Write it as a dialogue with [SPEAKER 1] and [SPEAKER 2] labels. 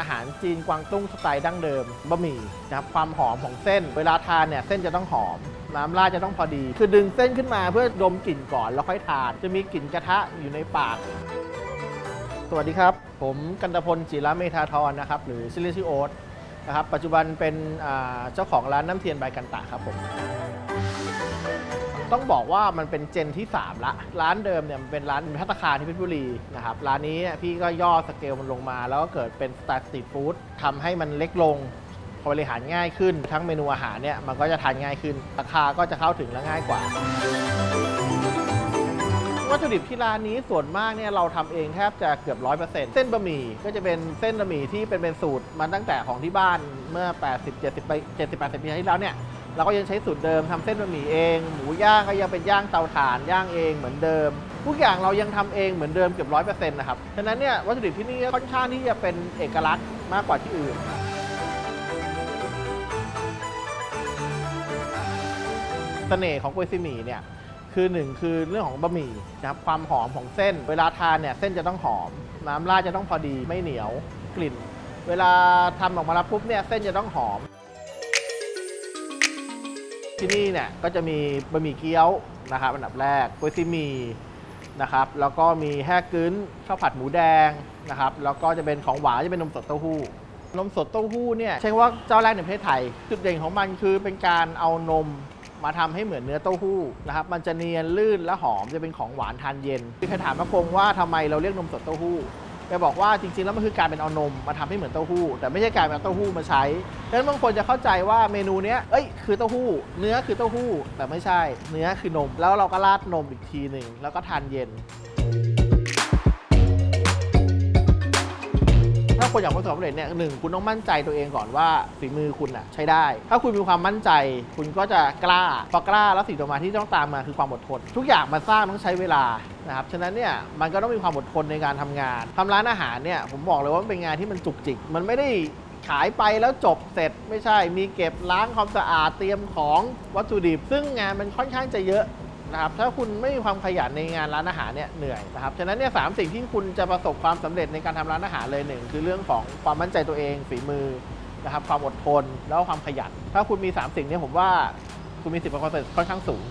[SPEAKER 1] อาหารจีนกวางตุ้งสไตล์ดั้งเดิมบะหมี่นะครับความหอมของเส้น เวลาทานเนี่ยเส้นจะต้องหอม น้ำราดจะต้องพอดี คือดึงเส้นขึ้นมาเพื่อดมกลิ่นก่อนแล้วค่อยทาน จะมีกลิ่นกระทะอยู่ในปาก สวัสดีครับ ผมกันตพลจิระเมธาธรนะครับ หรือซิลิซิโอตนะครับปัจจุบันเป็นเจ้าของร้านน้ำเทียนใบกันตะครับผม ต้องบอกว่ามันเป็นเจนที่ 3 ละ ร้านเดิมเนี่ยมันเป็นร้านพัตตาคารที่เพชรบุรีนะครับ ร้านนี้พี่ก็ย่อสเกลมันลงมา แล้วก็เกิดเป็นสไตล์สตรีทฟู้ดทำให้มันเล็กลงบริหารง่ายขึ้น ทั้งเมนูอาหารเนี่ยมันก็จะทานง่ายขึ้น ราคาก็จะเข้าถึงและง่ายกว่า วัตถุดิบที่ร้านนี้ส่วนมากเนี่ยเราทำเองแทบจะเกือบร้อยเปอร์เซ็นต์เส้นบะหมี่ก็จะเป็นเส้นบะหมี่ที่เป็นเป็นสูตรมาตั้งแต่ของที่บ้านเมื่อ 80 70 70 80ปีที่แล้วเนี่ย เราก็ยังใช้สูตรเดิมทำเส้นบะหมี่เอง หมูย่างก็ยังเป็นย่างเตาถ่านย่างเองเหมือนเดิม ทุกอย่างเรายังทำเองเหมือนเดิมเกือบร้อยเปอร์เซ็นต์นะครับ ฉะนั้นเนี่ยวัตถุดิบที่นี่ค่อนข้างที่จะเป็นเอกลักษณ์มากกว่าที่อื่นเสน่ห์ของกวยซีหมี่เนี่ยคือหนึ่งคือเรื่องของบะหมี่นะครับความหอมของเส้น เวลาทานเนี่ยเส้นจะต้องหอม น้ำราดจะต้องพอดีไม่เหนียวกลิ่น เวลาทำออกมาแล้วปุ๊บเนี่ยเส้นจะต้องหอม ที่นี่เนี่ยก็จะมีบะหมี่เกี๊ยวนะครับอันดับแรกกล้วยซีหมี่นะครับ แล้วก็มีแห้กึ้นข้าวผัดหมูแดงนะครับ แล้วก็จะเป็นของหวานจะเป็นนมสดเต้าหู้ นมสดเต้าหู้เนี่ยใช่ว่าเจ้าแรกในประเทศไทย จุดเด่นของมันคือเป็นการเอานมมาทำให้เหมือนเนื้อเต้าหู้นะครับ มันจะเนียนลื่นและหอมจะเป็นของหวานทานเย็นคือใครถามมากงว่าทำไมเราเรียกนมสดเต้าหู้ แกบอกว่าจริงๆ แล้วมันคือการเป็นเอานมมาทำให้เหมือนเต้าหู้ แต่ไม่ใช่การเป็นเอาเต้าหู้มาใช้ดังนั้นบางคนจะเข้าใจว่าเมนูเนี้ยเอ้ยคือเต้าหู้ เนื้อคือเต้าหู้ แต่ไม่ใช่ เนื้อคือนม แล้วเราก็ราดนมอีกทีหนึ่งแล้วก็ทานเย็น คนอยากประสบความสำเร็จเนี่ยหนึ่งคุณต้องมั่นใจตัวเองก่อนว่าฝีมือคุณอะใช้ได้ ถ้าคุณมีความมั่นใจ คุณก็จะกล้าพอกล้าแล้วสิ่งต่อมาที่ต้องตามมาคือความอดทน ทุกอย่างมาสร้างต้องใช้เวลานะครับฉะนั้นเนี่ยมันก็ต้องมีความอดทนในการทำงานทำร้านอาหารเนี่ยผมบอกเลยว่ามันเป็นงานที่มันจุกจิก มันไม่ได้ขายไปแล้วจบเสร็จไม่ใช่มีเก็บล้างความสะอาดเตรียมของวัตถุดิบ ซึ่งงานมันค่อนข้างจะเยอะ นะครับถ้าคุณไม่มีความขยันในงานร้านอาหารเนี่ยเหนื่อยนะครับฉะนั้นเนี่ยสามสิ่งที่คุณจะประสบความสำเร็จในการทำร้านอาหารเลยหนึ่งคือเรื่องของความมั่นใจตัวเองฝีมือนะครับความอดทนแล้วความขยัน ถ้าคุณมี 3 สิ่งเนี้ผมว่าคุณมีสิทธิ์ประสบความสำเร็จค่อนข้างสูง